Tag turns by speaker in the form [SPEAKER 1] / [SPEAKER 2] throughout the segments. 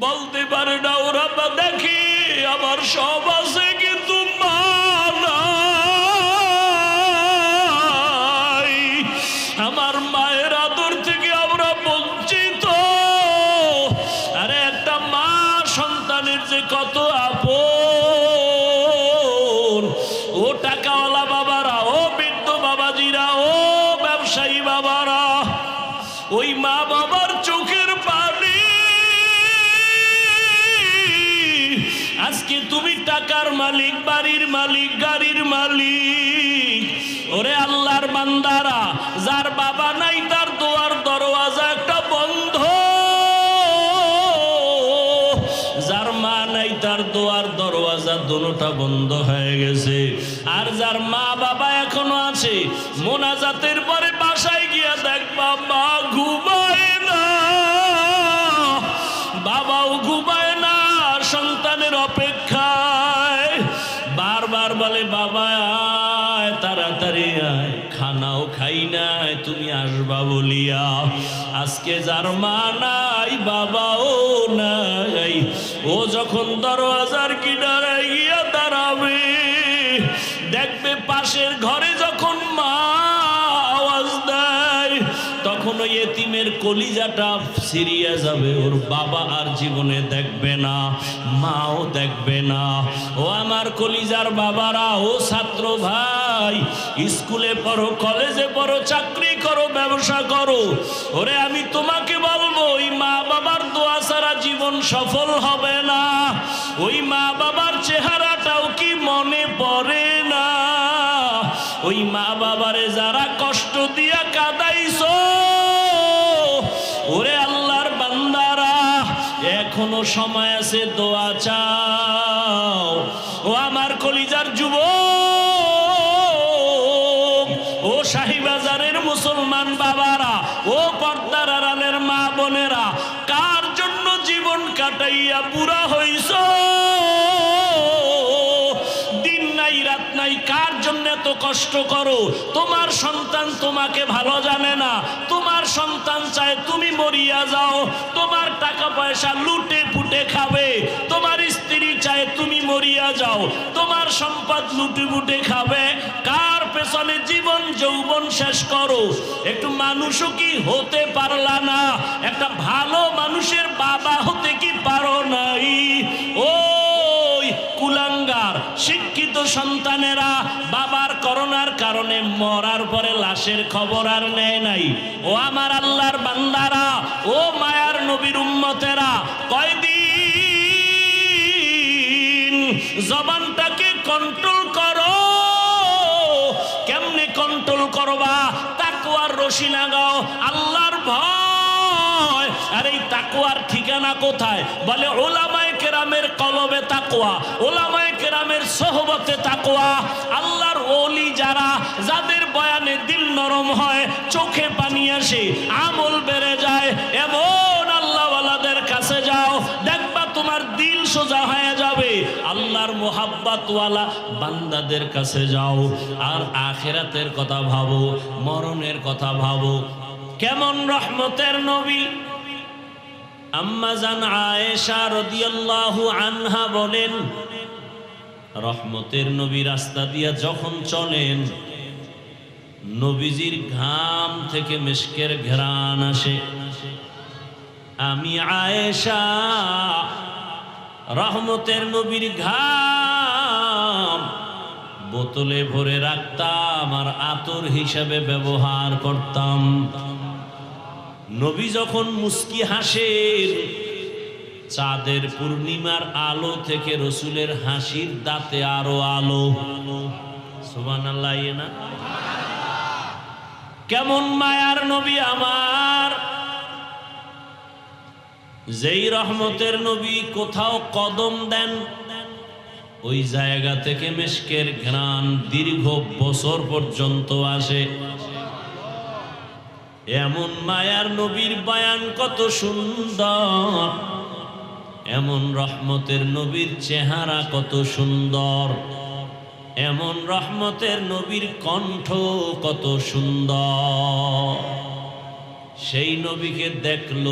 [SPEAKER 1] বলতে পারে না ওরা দেখি আমার সব আছে কিন্তু দোনোটা বন্ধ হয়ে গেছে। আর যার মা বাবা এখনও আছে, মোনাজাতের পরে বাসায় গিয়া দেখবা মা ঘুমায় না। বাবাও ঘুমায় না সন্তানের অপেক্ষায়। বারবার বলে, বাবা, আয় তাড়াতাড়ি আয়, খানাও খাই নাই তুমি আসবা বলিয়া। আজকে যার মা নাই, বাবাও নাই। ও যখন দরওয়াজার কিনারে কলিজাটা সিরিয়া যাবে, ওর বাবা আর জীবনে দেখবে না, মাও দেখবে না। ও আমার কলিজার বাবারা, ও ছাত্র ভাই, স্কুলে পড়ো, কলেজে পড়ো, চাকরি করো, ব্যবসা করো। ওরে, আমি তোমাকে বলব, ওই মা বাবার দোয়া ছাড়া জীবন সফল হবে না। ওই মা বাবার চেহারাটাও কি মনে পড়ে না? ওই মা বাবারে যারা কষ্ট দিয়া কাদাইছো এখনও সময় আছে, দোয়া চাও। ও আমার কলিজার যুব ও শাহিবাজারের মুসলমান বাবারা, ও পর্দার আড়ালের মা বোনেরা, কার জন্য জীবন কাটাইয়া পুরা হইছ? দিন নাই, রাত নাই, কার জন্য এত কষ্ট করো? তোমার সন্তান তোমাকে ভালো জানে না। তোমার সন্তান চায় তুমি মরিয়া যাও। টাকা পয়সা লুটে পুটে খাবে। তোমার স্ত্রী চায় তুমি মরিয়া যাও। তোমার সম্পদ লুটে পুটে খাবে। কার পেছনে জীবন যৌবন শেষ করো? একটু মানুষও কি হতে পারলা না? একটা ভালো মানুষের বাবা হতে কি পারো নাই? ওই কুলাঙ্গার শিক্ষিত সন্তানেরা বাবার করোনার কারণে মরার পরে লাশের খবর আর নেয় নাই। ও আমার আল্লাহর বান্দারা, ও মায়ার নবীর উম্মতেরা, কয়দিন জবানটাকে কন্ট্রোল করো। কেমনে কন্ট্রোল করবা? তাকুয়ার রশি লাগাও আল্লাহর ভয়। আর এই তাকুয়ার ঠিকানা কোথায়? বলে ওলামায় কেরামের কলবে তাকুয়া ওলামায় কেরামের সহবতে তাকুয়া আল্লাহর ওলি যারা, যাদের বয়ানে দিল নরম হয়, চোখে পানি আসে, আমল বেড়ে যায়, এমন আল্লাহওয়ালাদের কাছে যাও, দেখবা তোমার দিল সোজা হয়ে যাবে। আল্লাহর মোহাব্বাতওয়ালা বান্দাদের কাছে যাও, আর আখেরাতের কথা ভাবো, মরণের কথা ভাবো। কেমন রহমতের নবী? আম্মা জান আয়েশা রাদিয়াল্লাহু আনহা বলেন রহমতের নবী রাস্তা দিয়া যখন চলেন, নবীজির ঘাম থেকে মেশকের ঘ্রাণ আসে। আমি আয়েশা, রহমতের নবীর ঘাম বোতলে ভরে রাখতাম আর আতর হিসাবে ব্যবহার করতাম। নবী যখন মুস্কি হাসেন চাঁদের পূর্ণিমার আলো থেকে রসুলের হাসির দাঁতে আরও আলো। আল্লাহ না? কেমন মায়ার নবী আমার। যেই রহমতের নবী কোথাও কদম দেন, ওই জায়গা থেকে মেশকের ঘ্রাণ দীর্ঘ বছর পর্যন্ত আসে। এমন মায়ার নবীর বায়ান কত সুন্দর। এমন রহমতের নবীর চেহারা কত সুন্দর। এমন রহমতের নবীর কণ্ঠ কত সুন্দর। সেই নবীকে দেখল,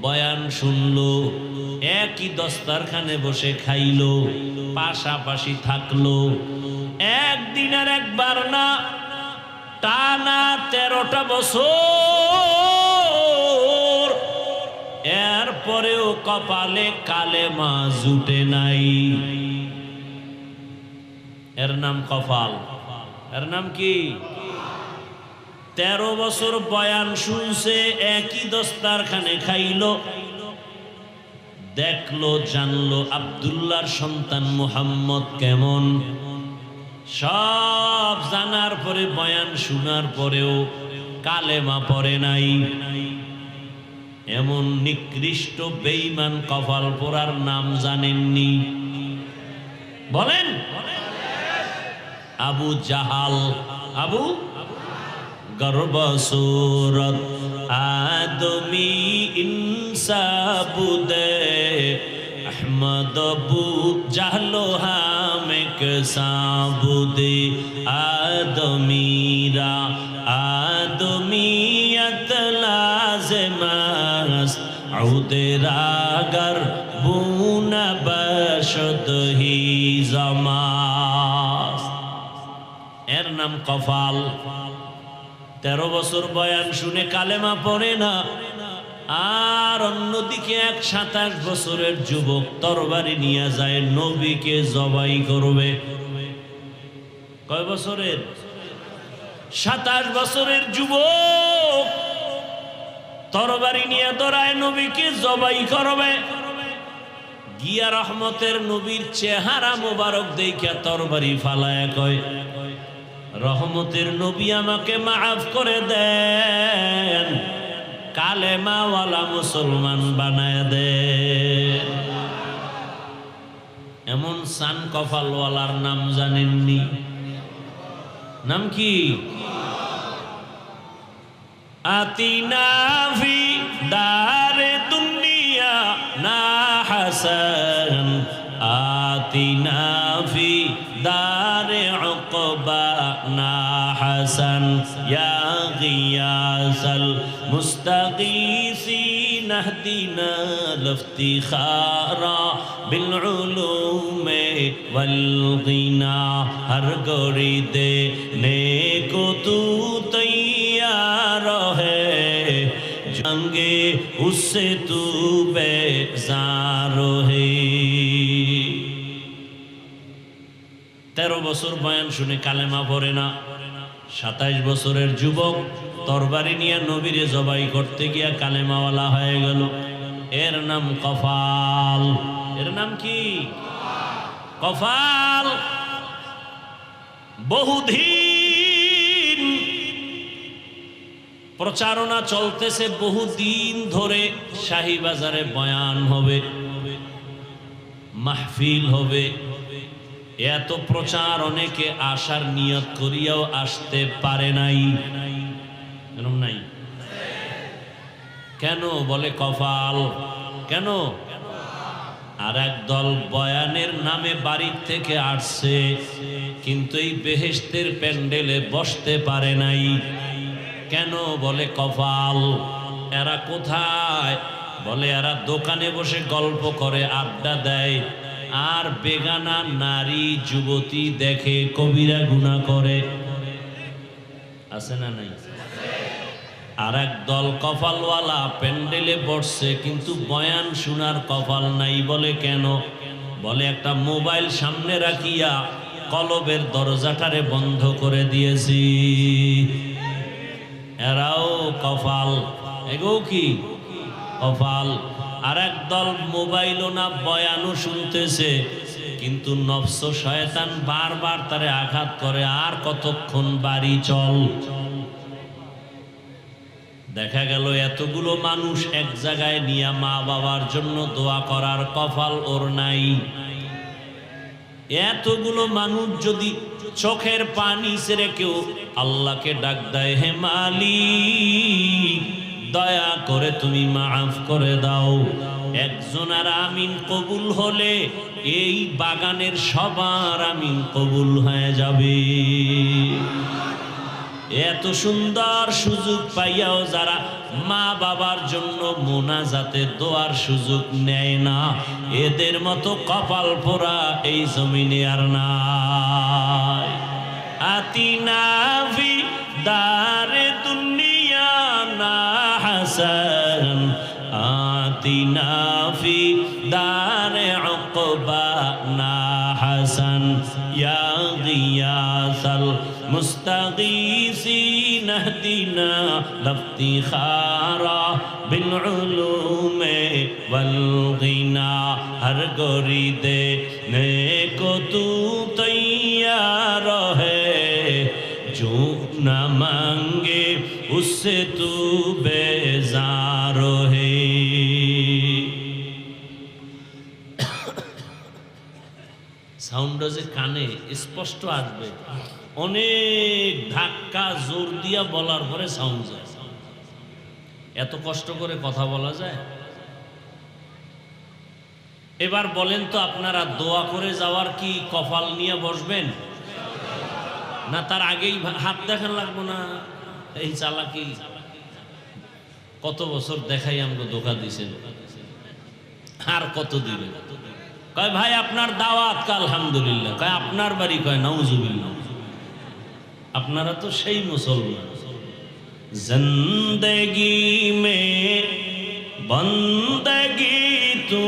[SPEAKER 1] বয়ান শুনলো, একই দস্তারখানে বসে খাইলো, পাশাপাশি থাকল। একদিন আর একবার না, টানা তেরোটা বছর এরপরেও কপালে কালে মা জুটে নাই। এর নাম কপাল। এর নাম কি? তেরো বছর বয়ান শুনছে, একই দস্তারখানে খাইলো। দেখল, জানলো আবদুল্লাহর সন্তান মুহাম্মদ কেমন। সব জানার পরে, বয়ান শোনার পরেও কালেমা পরে নাই। এমন নিকৃষ্ট বেইমান কপাল পোড়ার নাম জানেননি। বলেন। আবু জাহাল, আবু গর্বসুরত আদমি ইনসাবুদে, আহমদ বু জাহলো হামেক সাবুদে। আদমিরা আউদেরাগর বুনা বশদ হি জমাস এর নাম কফাল। তেরো বছর বয়ান শুনে কালেমা পড়ে না। আর অন্যদিকে এক সাতাশ বছরের যুবক তরবারি নিয়ে যায়, নবীকে জবাই করবে। কয় বছরের? সাতাশ বছরের যুবক তরবারি নিয়ে দৌড়ায়, নবীকে জবাই করবে। গিয়া রহমতের নবীর চেহারা মোবারক দেখিয়া তরবারি ফালায় কয়, রহমতের নবী আমাকে মাফ করে দেন, কালেমাওয়ালা মুসলমান বানায় দেন। এমন সান কফালওয়ালার নাম জানেননি? নাম কি? آتنا في دار الدنيا نا حسن آتنا في دار عقبا نا حسن يا غياس المستغيثين اهدنا الافتخار بالعلوم والغنى هر گوری نيكو توتا उससे तू बेजार है। তেরো বছর বয়ান শুনে কালেমা পড়ে না। সাতাইশ বছরের যুবক তরবারি নিয়ে নবীরে জবাই করতে গিয়া কালেমাওয়ালা হয়ে গেল। এর নাম কফাল। এর নাম কি? কফাল। বহুধীর প্রচারণা চলতেছে বহুদিন ধরে। শাহী বাজারে বয়ান হবে, মাহফিল হবে। এত প্রচার অনেকে আসার নিয়ত করিয়াও আসতে পারে নাই। নাই? কেন বলে কপাল? কেন? আর এক দল বয়ানের নামে বাড়ির থেকে আসছে, কিন্তু এই বেহেস্তের প্যান্ডেলে বসতে পারে নাই। কেন বলে কপাল? এরা কোথায়? বলে এরা দোকানে বসে গল্প করে, আড্ডা দেয়। আর বেগানা নারী, যুবতী দেখে কবিরা গুণা করে। আছে না নাই? আর এক দল কপালওয়ালা প্যান্ডেলে বসছে, কিন্তু বয়ান শোনার কপাল নাই বলে কেন? বলে একটা মোবাইল সামনে রাখিয়া কলবের দরজাটারে বন্ধ করে দিয়েছি। এরাও কপাল এগো কি? কপাল আর দল মোবাইলও না, বয়ানও শুনতেছে। কিন্তু নফস শয়তান বারবার তারে আঘাত করে, আর কতক্ষণ বাড়ি চল। দেখা গেল এতগুলো মানুষ এক জায়গায় নিয়ে মা বাবার জন্য দোয়া করার কপাল ওর নাই। এতগুলো মানুষ যদি চোখের পানি ছেড়ে কেউ আল্লাহকে ডাক দেয়, হে মালিক, দয়া করে তুমি মাফ করে দাও। একজন আর আমিন কবুল হলে এই বাগানের সবার আমিন কবুল হয়ে যাবে। এত সুন্দর সুযোগ পাইয়াও যারা মা বাবার জন্য মোনাজাতে দোয়ার সুযোগ নেয় না। এদের মতো কপাল পোড়া এই জমিনে আর নাই। আতিনা ফি দারে দুনিয়া না হাসান। আতিনা ফি দারে উকবা না হাসান। ইয়া মুস্তাগীসিন اهدنا لافتخارا بالعلوم والغنى ہر گوری دے نیکو تو تیار ہے جو نہ مانگے اس سے تو بیزار ہے সাউন্ডটা যে কানে স্পষ্ট আসবে। অনেক ধাক্কা, জোর দিয়া বলার পরে সাউন্ড যায়। এত কষ্ট করে কথা বলা যায়? এবার বলেন তো আপনারা দোয়া করে যাওয়ার কি কপাল নিয়ে বসবেন? না তার আগেই হাত দেখান লাগবো না? এই চালাকি। কত বছর দেখাই আমাকে ধোকা দিছেন? আর কত দিবে কয়, ভাই, আপনার দাওয়াত আলহামদুলিল্লাহ। কয়, আপনার বাড়ি কয় নাউজুবিল্লা আপনারা তো সেই মুসলমান। জিন্দগি মে বন্দগি তু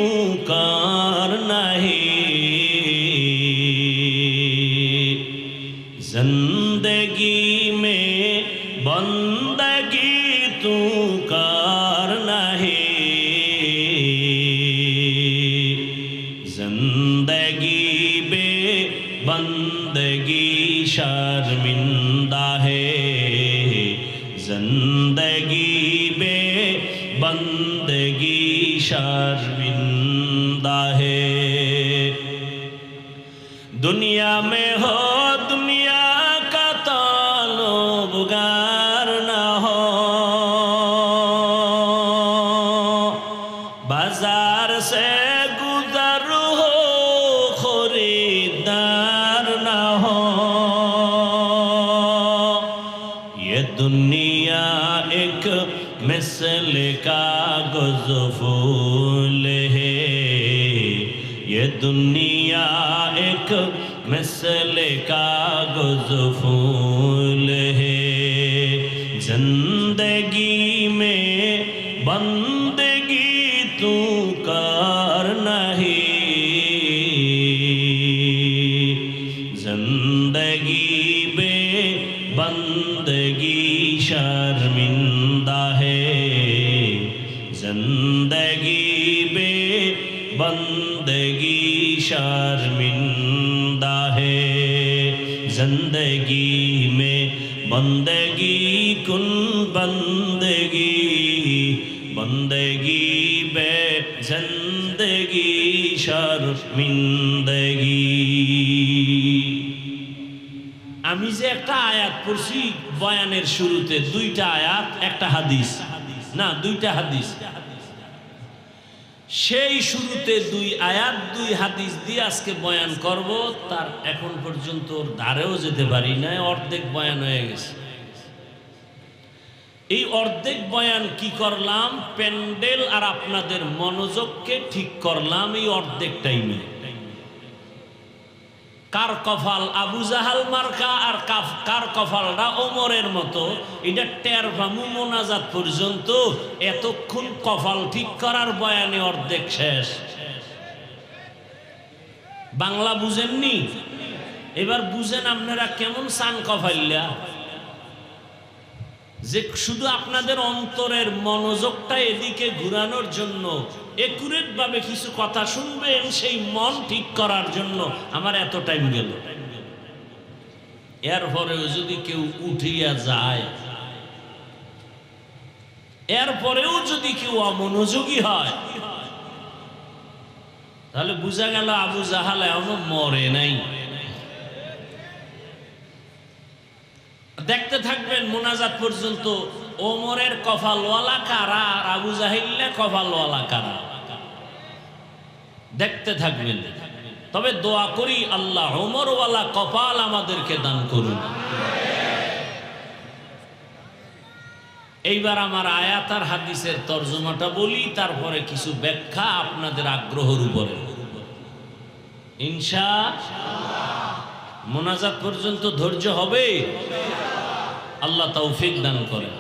[SPEAKER 1] दुनिया एक मिसल का गुजफूल है। ये दुनिया एक मिसल का फूल زندگی بندگی بے زندگی شرمندگی আমি যে একটা আয়াত পড়ছি বয়ানের শুরুতে, দুইটা আয়াত, একটা হাদিস। না, দুইটা হাদিস। সেই শুরুতে দুই আয়াত, দুই হাদিস দিয়ে আজকে বয়ান করব, তার এখন পর্যন্ত ধারেও যেতে পারি না অর্ধেক বয়ান হয়ে গেছে। এই অর্ধেক বয়ান কি করলাম? প্যান্ডেল আর আপনাদের মনোযোগকে ঠিক করলাম এই অর্ধেক টাইমে। কার কফাল আবু জাহাল মার্কা আর কার কফালটা ওমরের মতো? এটা টের ভামু মোনাজাত পর্যন্ত। এতক্ষণ কফাল ঠিক করার বয়ানে অর্ধেক শেষ। বাংলা বুঝেননি? এবার বুঝেন আপনারা কেমন সান কফাইল্লা যে শুধু আপনাদের অন্তরের মনোযোগটা এদিকে ঘুরানোর জন্য একুরেট ভাবে কিছু কথা শুনবেন, সেই মন ঠিক করার জন্য আমার এত টাইম গেল। এরপরেও যদি কেউ উঠিয়া যায়, এরপরেও যদি কেউ অমনোযোগী হয়, তাহলে বোঝা গেল আবু জাহাল এখনও মরে নাই। দেখতে থাকবেন মোনাজাত পর্যন্ত, ওমরের কফালওয়ালা কারা আর আবু জাহিল্লা কফালওয়ালা কারা? দেখতে থাকবেন। তবে দোয়া করি আল্লাহ ওমরওয়ালা কপাল আমাদেরকে দান করুন। এইবার আমার আয়াত আর হাদিসের তর্জমাটা বলি, তারপরে কিছু ব্যাখ্যা আপনাদের আগ্রহের উপরে। ইনশা মোনাজাত পর্যন্ত ধৈর্য হবে? আল্লাহ তৌফিক দান করেন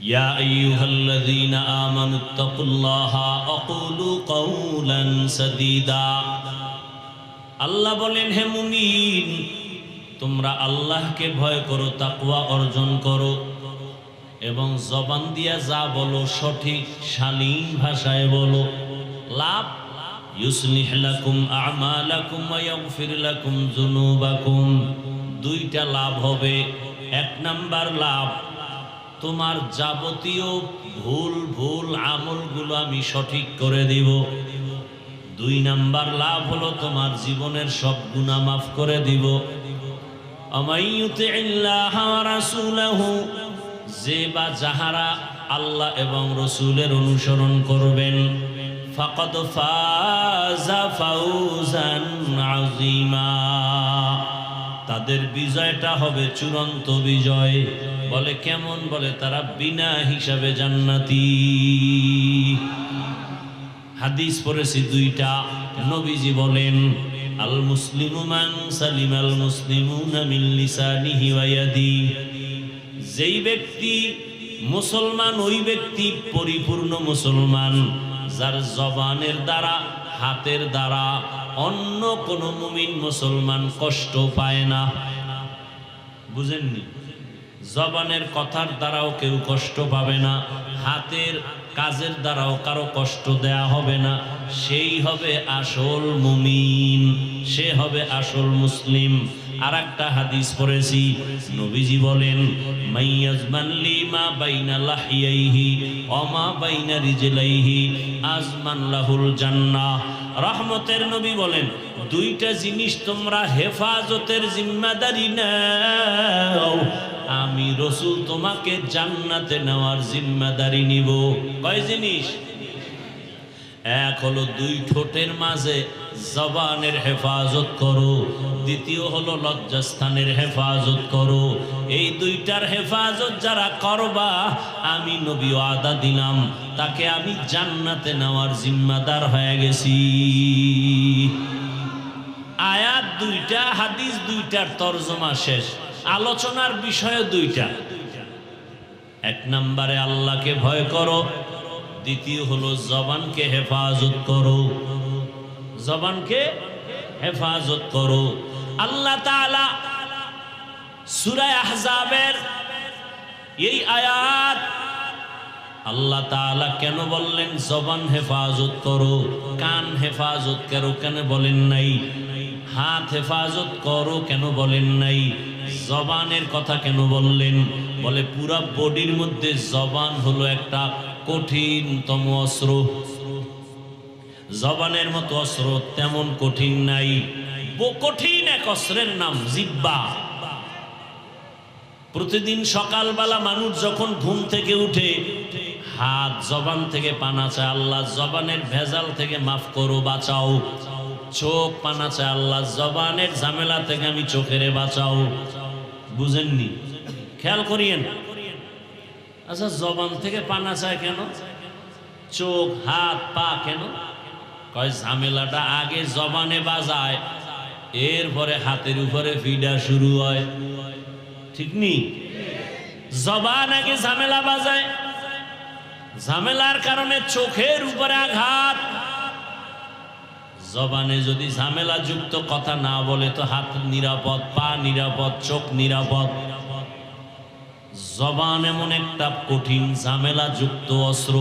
[SPEAKER 1] يا أيها الذين آمنوا اتقوا الله وقولوا قولا سديدا আল্লাহ বলেন হে মুমিন তোমরা আল্লাহকে ভয় করো তাকওয়া অর্জন করো এবং জবান দিয়া যা বলো সঠিক শালীন ভাষায় বলো লাভ ইউসলিহ লাকুম আমালাকুম ওয়া ইয়াগফির লাকুম যুনুবাকুম দুইটা লাভ হবে। এক নাম্বার লাভ, তোমার যাবতীয় ভুল ভুল আমলগুলো আমি সঠিক করে দিব। দুই নাম্বার লাভ হলো তোমার জীবনের সব গুণা মাফ করে দিব। যে বা যাহারা আল্লাহ এবং রসুলের অনুসরণ করবেন, ফাকাদ ফাজা ফাউজান আযীমা। তাদের বিজয়টা হবে চূড়ান্ত বিজয়। বলে কেমন? বলে তারা বিনা হিসাবে জান্নাতি। হাদিস পড়েছি দুইটা। নবীজি বলেন, আল মুসলিমু সালিম আল লিসানিহি যেই ব্যক্তি মুসলমান, ওই ব্যক্তি পরিপূর্ণ মুসলমান। যার জবানের দ্বারা, হাতের দ্বারা অন্য কোনো মুমিন মুসলমান কষ্ট পায় না। বুঝেননি? জবানের কথার দ্বারাও কেউ কষ্ট পাবে না, হাতের কাজের দ্বারাও কারও কষ্ট দেয়া হবে না। সেই হবে আসল মুমিন, সে হবে আসল মুসলিম। আর একটা হাদিস পড়েছি। নবীজি বলেন মাইয়াজমান মা বাইনা লাহিয়াইহি অমা বাইনা রিজলাইহি আজমান লাহুল জান্নাহ। রহমতের নবী বলেন, দুইটা জিনিস তোমরা হেফাজতের জিম্মাদারি নাও। আমি রসুল তোমাকে জান্নাতে নেওয়ার জিম্মাদারি নিব। কয় জিনিস? এক হলো দুই ঠোঁটের মাঝে জবানের হেফাজত করো, দ্বিতীয় হলো লজ্জাস্থানের হেফাজত করো। এই দুইটার হেফাজত যারা করবা, আমি নবী আদা দিলাম, তাকে আমি জান্নাতে নেওয়ার জিম্মাদার হয়ে গেছি। আয়াত দুইটা, হাদিস দুইটার তর্জমা শেষ, আলোচনার বিষয় দুইটা। এক নম্বরে আল্লাহকে ভয় করো দ্বিতীয় হলো জবানকে হেফাজত করো। জবানকে হেফাজত করো। আল্লাহ তাআলা সূরা আহজাবের এই আয়াত আল্লাহ তাআলা কেন বললেন জবান হেফাজত করো? কান হেফাজত করো কেন বলেন নাই? হাত হেফাজত করো কেন বলেন নাই? জবানের কথা কেন বললেন? বলে পুরা বডির মধ্যে জবান হলো একটা কঠিনতম অস্ত্র। জবানের মতো অস্ত্র তেমন কঠিন নাই। কঠিন এক অস্ত্রের নাম জিব্বা। প্রতিদিন সকালবেলা মানুষ যখন ঘুম থেকে উঠে, হাত জবান থেকে পানা চায়, আল্লাহ জবানের ভেজাল থেকে মাফ করো, বাঁচাও। চোখ পানা চায়, আল্লাহ জবানের ঝামেলা থেকে আমি চোখেরে বাঁচাও। বুঝেননি? খেয়াল করিয়েন। আচ্ছা জবান থেকে পানা চায় কেন? চোখ, হাত, পা কেন? কয়, ঝামেলাটা আগে জবানে বাজায়, এরপরে হাতের উপরে ফিডা শুরু হয়। ঠিক নি জবান আগে ঝামেলা বাজায়, ঝামেলার কারণে চোখের উপরে আঘাত। জবানে যদি ঝামেলা যুক্ত কথা না বলে, তো হাত নিরাপদ, পা নিরাপদ, চোখ নিরাপদ। জবান এমন একটা কঠিন ঝামেলা যুক্ত অস্ত্র।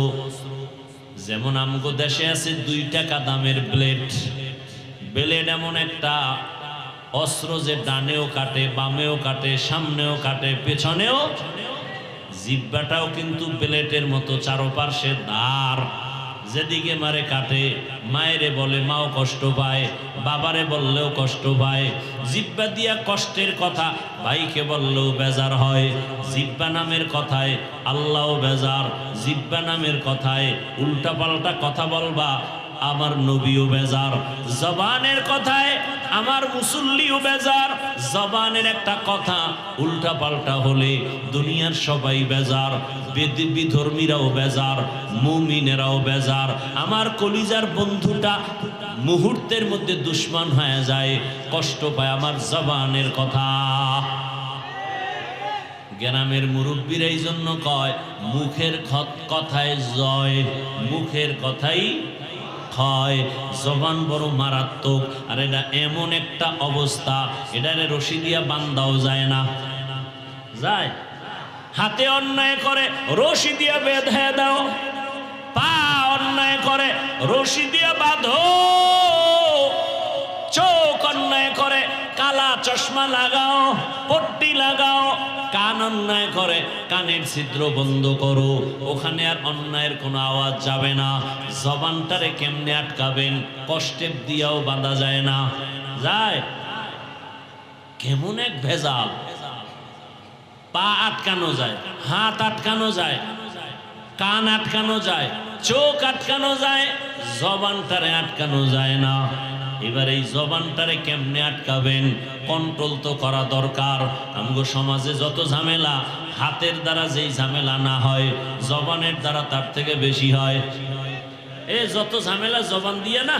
[SPEAKER 1] যেমন আমগো দেশে আছে দুই টাকা দামের ব্লেড। ব্লেড এমন একটা অস্ত্র যে ডানেও কাটে, বামেও কাটে, সামনেও কাটে, পেছনেও। জিব্বাটাও কিন্তু ব্লেটের মতো চারোপার্শ্বে দাঁড়। যেদিকে মারে কাটে, মায়েরে বলে মাও কষ্ট পায়, বাবারে বললেও কষ্ট পায়। জিব্বা দিয়া কষ্টের কথা ভাইকে বললেও বেজার হয়। জিব্বা নামের কথায় আল্লাহও বেজার, জিব্বা নামের কথায় উল্টাপাল্টা কথা বলবা আমার নবীও বেজার। জবানের কথায় আমার মুসল্লিও বেজার। জবানের একটা কথা উল্টা পাল্টা হলে দুনিয়ার সবাই বেজার। বিধর্মীরাও বেজার, মুমিনেরাও বেজার। আমার কলিজার বন্ধুটা মুহূর্তের মধ্যে দুশ্মন হয়ে যায়, কষ্ট পায় আমার জবানের কথা। গ্রামের মুরব্বীরা এই জন্য কয়, মুখের কথায় জয়, মুখের কথাই ক্ষয় জবান বড় মারাত্মক। আর এটা এমন একটা অবস্থা, এটারে রশি দিয়া বান্দাও যায় না। যায়? হাতে অন্যায় করে, রশি দিয়া বেঁধে দাও। পা অন্যায় করে, রশি দিয়া বাঁধো। চোখ অন্যায় করে কালা চশমা লাগাও, পট্টি লাগাও, কান অন্যায় করে, কানের ছিদ্র বন্ধ করো, ওখানে আর অন্যায়ের কোনো আওয়াজ যাবে না, জবানটারে কেমনে আটকাবেন কষ্টের দিয়াও বাঁধা যায় না। যায়। কেমন এক ভেজাল। পা আটকানো যায়, হাত আটকানো যায়, কান আটকানো যায়, চোখ আটকানো যায়, জবানটারে আটকানো যায় না। এবার এই জবানটারে কেমনে আটকাবেন? কন্ট্রোল তো করা দরকার। আমগো সমাজে যত ঝামেলা, হাতের দ্বারা যেই ঝামেলা না হয়, জবানের দ্বারা তার থেকে বেশি হয়। এ, যত ঝামেলা, জবান দিয়ে না?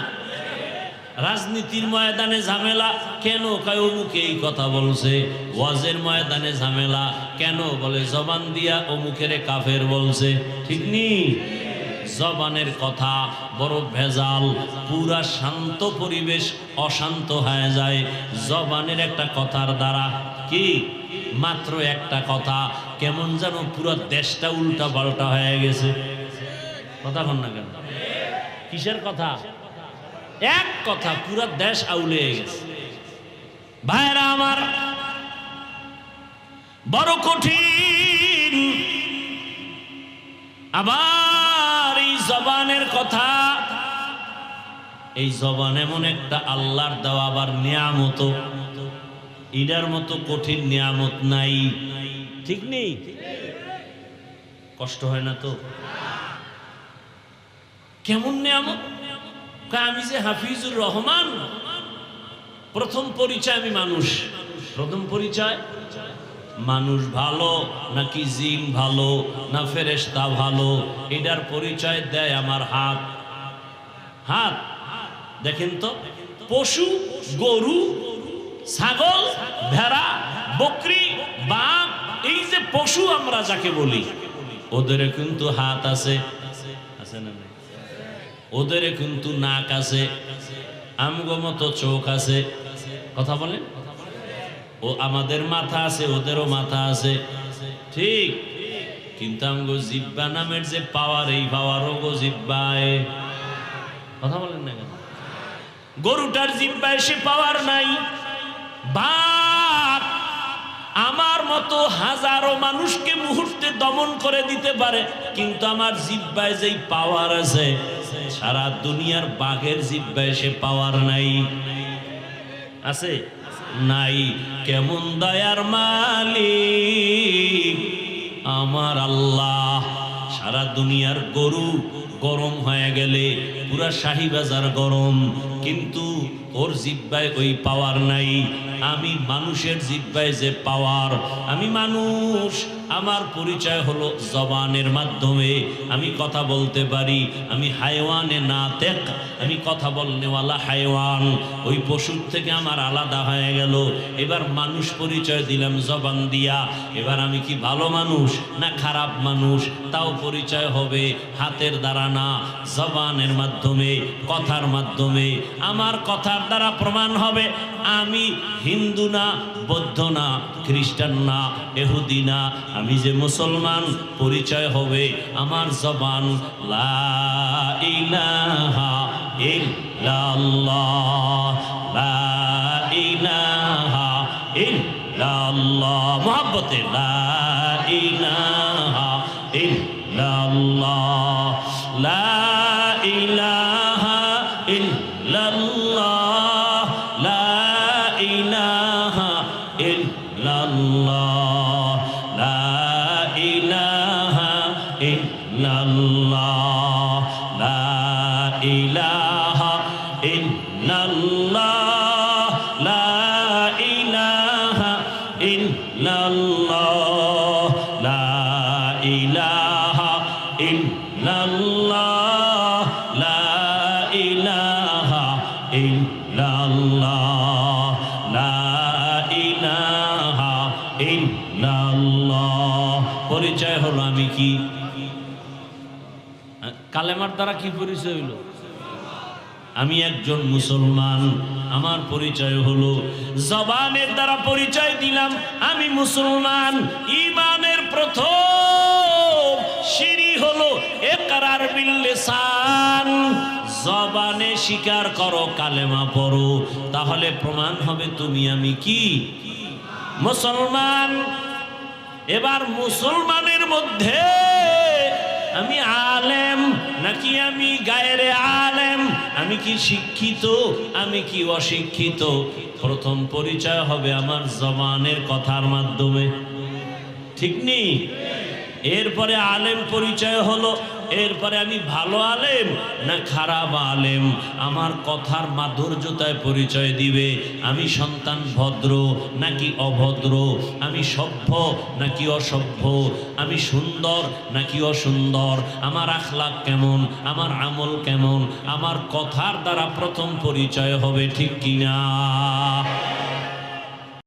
[SPEAKER 1] রাজনীতির ময়দানে ঝামেলা, কেন কয় অমুকে এই কথা বলছে? ওয়াজের ময়দানে ঝামেলা, কেন বলে, জবান দিয়া অমুকেরে কাফের বলছে। ঠিক নি? জবানের কথা, বড় ভেজাল, পুরা শান্ত পরিবেশ অশান্ত হয়ে যায়। জবানের একটা কথার দ্বারা কি? মাত্র একটা কথা, কেমন যেন পুরো দেশটা উল্টা পাল্টা হয়ে গেছে। কথা কন না কেন? কিসের কথা? এক কথা, পুরো দেশ আউলে গেছে। ভাইরা আমার, বড় কঠিন, আবার জবানের কথা। এই জবান এমন একটা আল্লাহর দেওয়া, আবার নিয়ামত ইডার মতো কঠিন নিয়ামত নাই। ঠিক নেই? কষ্ট হয় না তো? কেমন নিয়ামত? আমি যে হাফিজুর রহমান। প্রথম পরিচয় আমি মানুষ। প্রথম পরিচয়? মানুষ ভালো নাকি জিন ভালো, না ফেরেশতা ভালো? এটার পরিচয় দেয় আমার হাত। হাত, দেখেন তো, পশু, গরু, ছাগল, ভেড়া, বকরি, বাঘ, এই যে পশু আমরা যাকে বলি, ওদের কিন্তু হাত আছে। আছে না ওদের কিন্তু নাক আছে, আমগো মতো চোখ আছে। কথা বলেন? ও আমাদের মাথা আছে, ওদেরও মাথা আছে। ঠিক। কিন্তু আমগো জিব্বা নামের যে পাওয়ার, এই পাওয়ারও গো জিব্বায়। কথা বলেন না কেন? গরুটার জিব্বায় সে পাওয়ার নাই। বাঘ আমার মতো হাজারো মানুষকে মুহূর্তে দমন করে দিতে পারে, কিন্তু আমার জিব্বায় যেই পাওয়ার আছে, সারা দুনিয়ার বাঘের জিব্বায় সে পাওয়ার নাই। আছে? নাই কেমন দয়ার মালি আমার আল্লাহ সারা দুনিয়ার গরু গরম হয়ে গেলে পুরা শাহী বাজার গরম, কিন্তু ওর জিব্বায় ওই পাওয়ার নাই। আমি মানুষের জিব্বায় যে পাওয়ার আমি মানুষ। আমার পরিচয় হলো জবানের মাধ্যমে। আমি কথা বলতে পারি, আমি হাইওয়ানে না তেক আমি কথা বলনেওয়ালা হাইওয়ান। ওই পশুর থেকে আমার আলাদা হয়ে গেল। এবার মানুষ পরিচয় দিলাম জবান দিয়া। এবার আমি কি ভালো মানুষ না খারাপ মানুষ? তাও পরিচয় হবে হাতের দ্বারা না, জবানের মাধ্যমে, কথার মাধ্যমে। আমার কথার দ্বারা প্রমাণ হবে, আমি হিন্দু না, বৌদ্ধ না, খ্রিস্টান না এহুদি না, আমি যে মুসলমান, পরিচয় হবে আমার জবান। লা ইলাহা ইল্লাল্লাহ, লা লা ইলাহা ইল্লাল্লাহ। ইলাহা ইল্লাল্লাহ লা দ্বারা কি পরিচয় হইল? আমি একজন মুসলমান, আমার পরিচয় হলো, জবানের দ্বারা পরিচয় দিলাম, আমি মুসলমান, ইমানের প্রথম সিঁড়ি হলো একরার বিল্লেসান জবানে স্বীকার করো, কালেমা পড়ো, তাহলে প্রমাণ হবে তুমি আমি কি? মুসলমান। এবার মুসলমানের মধ্যে আমি আলেম নাকি আমি গায়ের আলেম? আমি কি শিক্ষিত? আমি কি অশিক্ষিত? প্রথম পরিচয় হবে আমার জবানের কথার মাধ্যমে। ঠিক নেই? এরপরে আলেম পরিচয় হলো এরপরে আমি ভালো আলেম না খারাপ আলেম? আমার কথার মাধুর্যতায় পরিচয় দিবে। আমি সন্তান ভদ্র নাকি অভদ্র? আমি সভ্য নাকি অসভ্য? আমি সুন্দর নাকি অসুন্দর? আমার আখলাক কেমন? আমার আমল কেমন? আমার কথার দ্বারা প্রথম পরিচয় হবে ঠিক কিনা?